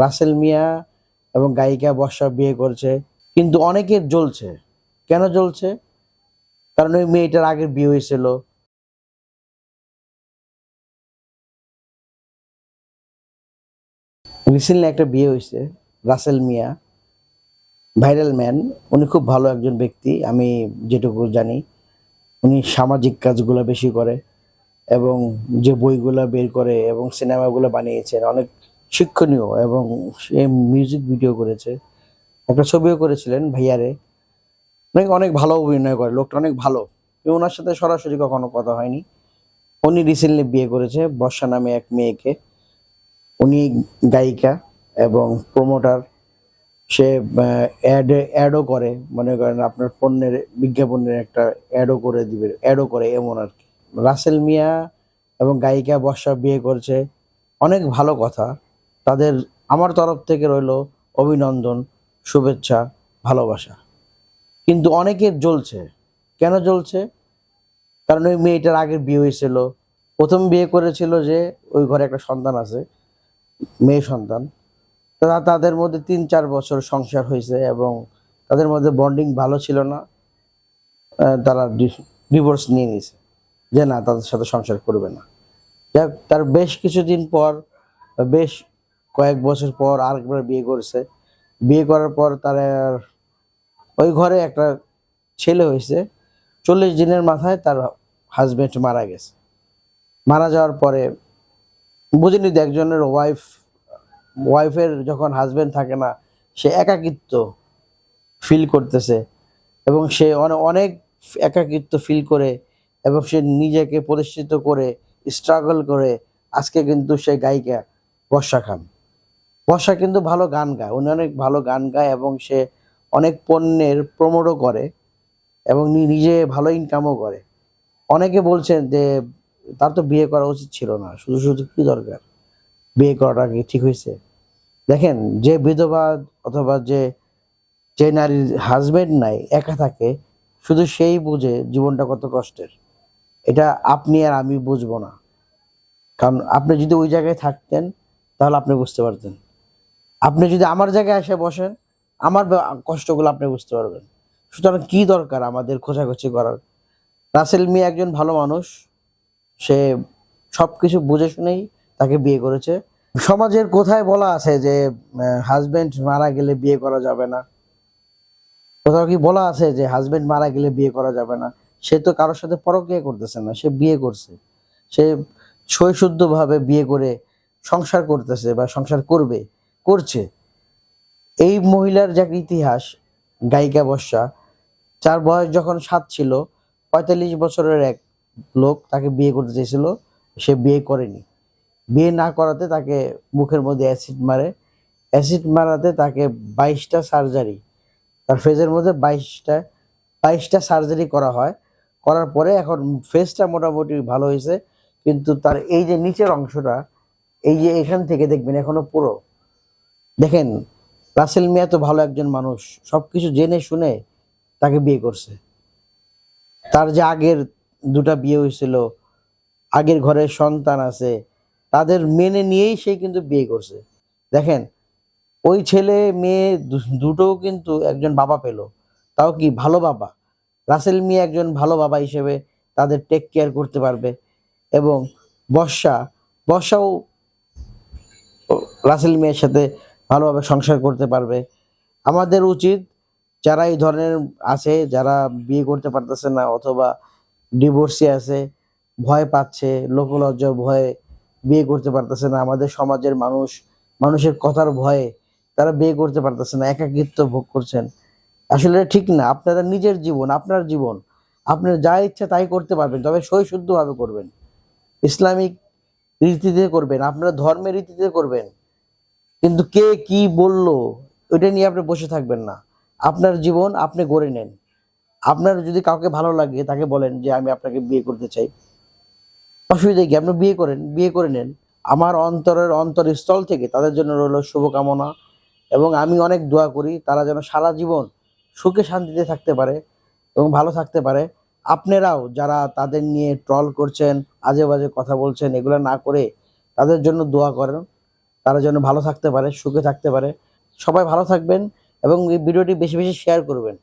রাসেল মিয়া এবং গায়িকা বর্ষা বিয়ে করছে। কিন্তু অনেকের জ্বলছে। কেন জ্বলছে? কারণ ওই মেয়েটার আগের বিয়ে হয়েছিল। রিসেন্টলি একটা বিয়ে হয়েছে, রাসেল মিয়া। Viral man. উনি খুব ভালো একজন ব্যক্তি, আমি যেটুকু জানি। উনি সামাজিক কাজগুলো বেশি করে এবং যে বইগুলো বের করে এবং সিনেমাগুলো বানিয়েছেন, অনেক শিক্ষণীয় এবং সে মিউজিক ভিডিও করেছে, একটা ছবিও করেছিলেন ভাইয়ারে। অনেক অনেক ভালো অভিনয় করে, লোকটা অনেক ভালো। ওনার সাথে সরাসরি কখনো কথা হয়নি। উনি রিসেন্টলি বিয়ে করেছে, বর্ষা নামে এক মেয়েকে। উনি গায়িকা এবং প্রমোটার সে অ্যাড অ্যাডও করে, মনে করেন আপনার পণ্যের, বিজ্ঞাপনের একটা অ্যাডও করে দিবে অ্যাডও করে এমন আর কি। রাসেল মিয়া এবং গায়িকা বর্ষা বিয়ে করছে। অনেক ভালো কথা। তাদের আমার তরফ থেকে রইল অভিনন্দন, শুভেচ্ছা, ভালোবাসা। কিন্তু অনেকের জ্বলছে। কেন জ্বলছে? কারণ ওই মেয়েটার আগের বিয়ে হয়েছিল। প্রথম বিয়ে করেছিল যে ওই ঘরে একটা সন্তান আছে, মেয়ে সন্তান। তারা তাদের মধ্যে তিন চার বছর সংসার হয়েছে এবং তাদের মধ্যে বন্ডিং ভালো ছিল না। তারা ডিভোর্স নিয়ে নিয়েছে। যে না, তাদের সাথে সংসার করবে না। যাক, তার বেশ কিছুদিন পর, বেশ কয়েক বছর পর আরেকবার বিয়ে করেছে। বিয়ে করার পর তার ওই ঘরে একটা ছেলে হয়েছে। চল্লিশ দিনের মাথায় তার হাজবেন্ড মারা গেছে। মারা যাওয়ার পরে বুঝিনি একজনের ওয়াইফ ওয়াইফের যখন হাজবেন্ড থাকে না, সে একাকিত্ব ফিল করতেছে এবং সে অনে- অনেক একাকিত্ব ফিল করে এবং সে নিজেকে প্রতিষ্ঠিত করে স্ট্রাগল করে, আজকে কিন্তু সে গায়িকা বর্ষা খান। বর্ষা কিন্তু ভালো গান গায়, উনি অনেক ভালো গান গায় এবং সে অনেক পণ্যের প্রমোটও করে এবং নিজে ভালো ইনকামও করে। অনেকে বলছেন যে, তার তো বিয়ে করা উচিত ছিল না, শুধু শুধু কি দরকার? বিয়ে করাটা কি ঠিক হয়েছে? দেখেন, যে বিধবা অথবা যে যে নারীর হাজবেন্ড নাই, একা থাকে, শুধু সেই বুঝে জীবনটা কত কষ্টের। এটা আপনি আর আমি বুঝব না। কারণ আপনি যদি ওই জায়গায় থাকতেন, তাহলে আপনি বুঝতে পারতেন। আপনি যদি আমার জায়গায় এসে বসেন, আমার কষ্টগুলো আপনি বুঝতে পারবেন। সুতরাং কি দরকার আমাদের খোঁজাখুঁজি করার? রাসেল মিয়া একজন ভালো মানুষ। সে সব কিছু বুঝে শুনেই তাকে বিয়ে করেছে। সমাজের কোথায় বলা আছে যে হাজবেন্ড মারা গেলে বিয়ে করা যাবে না? কোথাও কি বলা আছে যে হাজবেন্ড মারা গেলে বিয়ে করা যাবে না? সে তো কারোর সাথে পরক্রিয়া করতেছে না, সে বিয়ে করছে। সে সৈশুদ্ধভাবে বিয়ে করে সংসার করতেছে বা সংসার করবে। করছে। এই মহিলার যে ইতিহাস, গায়িকা বর্ষা, যার বয়স যখন সাত ছিল, পঁয়তাল্লিশ বছরের এক লোক তাকে বিয়ে করতে চেয়েছিল, সে বিয়ে করেনি। বিয়ে না করাতে তাকে মুখের মধ্যে অ্যাসিড মারে। অ্যাসিড মারাতে তাকে বাইশটা সার্জারি, তার ফেজের মধ্যে বাইশটা বাইশটা সার্জারি করা হয়। করার পরে এখন ফেসটা মোটামুটি ভালো হয়েছে, কিন্তু তার এই যে নিচের অংশটা, এই যে এখান থেকে দেখবেন এখনও পুরো দেখেন, রাসেল মিয়া তো ভালো একজন মানুষ। সবকিছু জেনে শুনে তাকে বিয়ে করছে। তার যে আগের দুটা বিয়ে হয়েছিল, আগের ঘরের সন্তান আছে, তাদের মেনে নিয়েই সে কিন্তু বিয়ে করছে। দেখেন, ওই ছেলে, মেয়ে দু- দুটোও কিন্তু একজন বাবা পেল। তাও কি ভালো বাবা? রাসেল মিয়া একজন ভালো বাবা হিসেবে তাদের টেক কেয়ার করতে পারবে এবং বর্ষা, বর্ষাও রাসেল মিয়ার সাথে ভালোভাবে সংসার করতে পারবে। আমাদের উচিত যারা এই ধরনের আছে, যারা বিয়ে করতে পারতেছে না অথবা ডিভোর্সে আছে, ভয় পাচ্ছে, লোকলজ্জা ভয়ে বিয়ে করতে পারতেছে না, আমাদের সমাজের মানুষ, মানুষের কথার ভয়ে তারা বিয়ে করতে পারতেছে না, একাকিত্ব ভোগ করছেন। আসলে ঠিক না আপনারা নিজের জীবন, আপনার জীবন আপনার যা ইচ্ছা তাই করতে পারবেন, তবে সৈশুদ্ধভাবে করবেন। ইসলামিক রীতিতে করবেন, আপনারা ধর্মের রীতিতে করবেন। কিন্তু কে কি বলল, ওইটা নিয়ে আপনি বসে থাকবেন না। আপনার জীবন আপনি গড়ে নেন। আপনার যদি কাউকে ভালো লাগে, তাকে বলেন যে, আমি আপনাকে বিয়ে করতে চাই। অসুবিধা কি? আপনি বিয়ে করেন, বিয়ে করে নেন। আমার অন্তরের অন্তরস্থল থেকে তাদের জন্য রইল শুভকামনা এবং আমি অনেক দোয়া করি, তারা যেন সারা জীবন সুখে শান্তিতে থাকতে পারে এবং ভালো থাকতে পারে। আপনারাও যারা তাদের নিয়ে ট্রল করছেন আজে বাজে কথা বলছেন, এগুলো না করে তাদের জন্য দোয়া করেন। তারা যেন ভালো থাকতে পারে, সুখে থাকতে পারে। সবাই ভালো থাকবেন এবং এই ভিডিওটি বেশি বেশি শেয়ার করবেন।